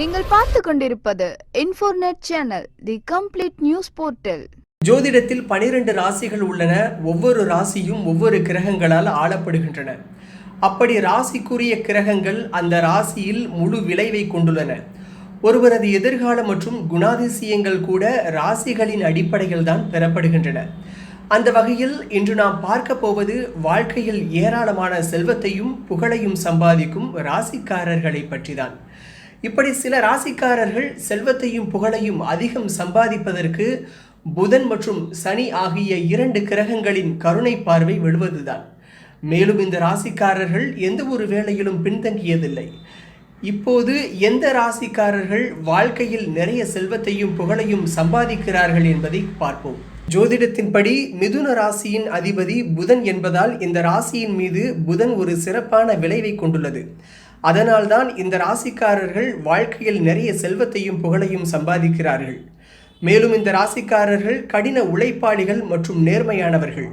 நீங்கள் பார்த்து கொண்டிருப்பது இன்ஃபோர்நெட் channel the complete news portal ஜோதிடத்தில் பனிரெண்டு ராசிகள் உள்ளன. ஒவ்வொரு ராசியும் ஒவ்வொரு கிரகங்களால் ஆளப்படுகின்றன. அப்படி ராசிக்குரிய கிரகங்கள் அந்த ராசியில் முழு விளைவை கொண்டுள்ளன. ஒருவரது எதிர்காலம் மற்றும் குணாதிசயங்கள் கூட ராசிகளின் அடிப்படையில் தான் பெறப்படுகின்றன. அந்த வகையில் இன்று நாம் பார்க்க போவது வாழ்க்கையில் ஏராளமான செல்வத்தையும் புகழையும் சம்பாதிக்கும் ராசிக்காரர்களை பற்றிதான். இப்படி சில ராசிக்காரர்கள் செல்வத்தையும் புகழையும் அதிகம் சம்பாதிப்பதற்கு புதன் மற்றும் சனி ஆகிய இரண்டு கிரகங்களின் கருணை பார்வை விழுவதுதான் மேலும் இந்த ராசிக்காரர்கள் எந்த ஒரு வேளையிலும் பின்தங்கியதில்லை. இப்போது எந்த ராசிக்காரர்கள் வாழ்க்கையில் நிறைய செல்வத்தையும் புகழையும் சம்பாதிக்கிறார்கள் என்பதை பார்ப்போம். ஜோதிடத்தின்படி மிதுன ராசியின் அதிபதி புதன் என்பதால் இந்த ராசியின் மீது புதன் ஒரு சிறப்பான விளைவை கொண்டுள்ளது. அதனால்தான் இந்த ராசிக்காரர்கள் வாழ்க்கையில் நிறைய செல்வத்தையும் புகழையும் சம்பாதிக்கிறார்கள். மேலும் இந்த ராசிக்காரர்கள் கடின உழைப்பாளிகள் மற்றும் நேர்மையானவர்கள்.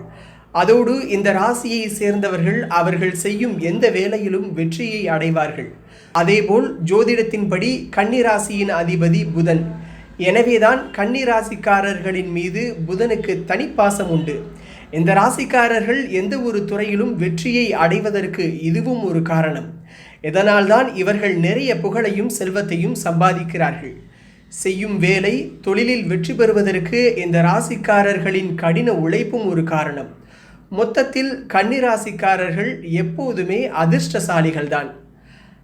அதோடு இந்த ராசியை சேர்ந்தவர்கள் அவர்கள் செய்யும் எந்த வேலையிலும் வெற்றியை அடைவார்கள். அதேபோல் ஜோதிடத்தின்படி கன்னிராசியின் அதிபதி புதன். எனவேதான் கன்னிராசிக்காரர்களின் மீது புதனுக்கு தனிப்பாசம் உண்டு. இந்த ராசிக்காரர்கள் எந்த ஒரு துறையிலும் வெற்றியை அடைவதற்கு இதுவும் ஒரு காரணம். இதனால்தான் இவர்கள் நிறைய புகழையும் செல்வத்தையும் சம்பாதிக்கிறார்கள். செய்யும் வேலை தொழிலில் வெற்றி பெறுவதற்கு இந்த ராசிக்காரர்களின் கடின உழைப்பும் ஒரு காரணம். மொத்தத்தில் கன்னிராசிக்காரர்கள் எப்போதுமே அதிர்ஷ்டசாலிகள்தான்.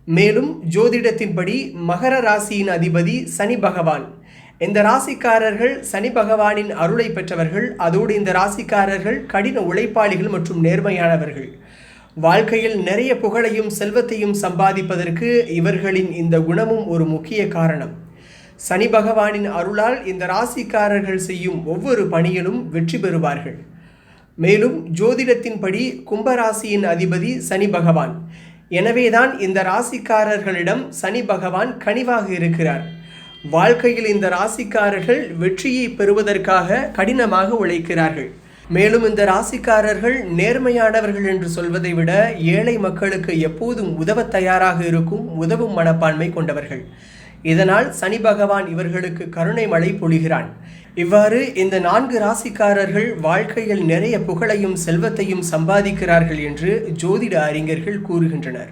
மேலும் ஜோதிடத்தின்படி மகர ராசியின் அதிபதி சனி பகவான். இந்த ராசிக்காரர்கள் சனி பகவானின் அருளை பெற்றவர்கள் அதோடு இந்த ராசிக்காரர்கள் கடின உழைப்பாளிகள் மற்றும் நேர்மையானவர்கள். வாழ்க்கையில் நிறைய புகழையும் செல்வத்தையும் சம்பாதிப்பதற்கு இவர்களின் இந்த குணமும் ஒரு முக்கிய காரணம். சனி பகவானின் அருளால் இந்த ராசிக்காரர்கள் செய்யும் ஒவ்வொரு பணியிலும் வெற்றி பெறுவார்கள். மேலும் ஜோதிடத்தின்படி கும்பராசியின் அதிபதி சனி பகவான். எனவேதான் இந்த ராசிக்காரர்களிடம் சனி பகவான் கனிவாக இருக்கிறார். வாழ்க்கையில் இந்த ராசிக்காரர்கள் வெற்றியை பெறுவதற்காக கடினமாக உழைக்கிறார்கள். மேலும் இந்த ராசிக்காரர்கள் நேர்மையானவர்கள் என்று சொல்வதை விட ஏழை மக்களுக்கு எப்போதும் உதவ தயாராக இருக்கும் உதவும் மனப்பான்மை கொண்டவர்கள். இதனால் சனி பகவான் இவர்களுக்கு கருணை மழை பொழிகிறான். இவ்வாறு இந்த நான்கு ராசிக்காரர்கள் வாழ்க்கையில் நிறைய புகழையும் செல்வத்தையும் சம்பாதிக்கிறார்கள் என்று ஜோதிட அறிஞர்கள் கூறுகின்றனர்.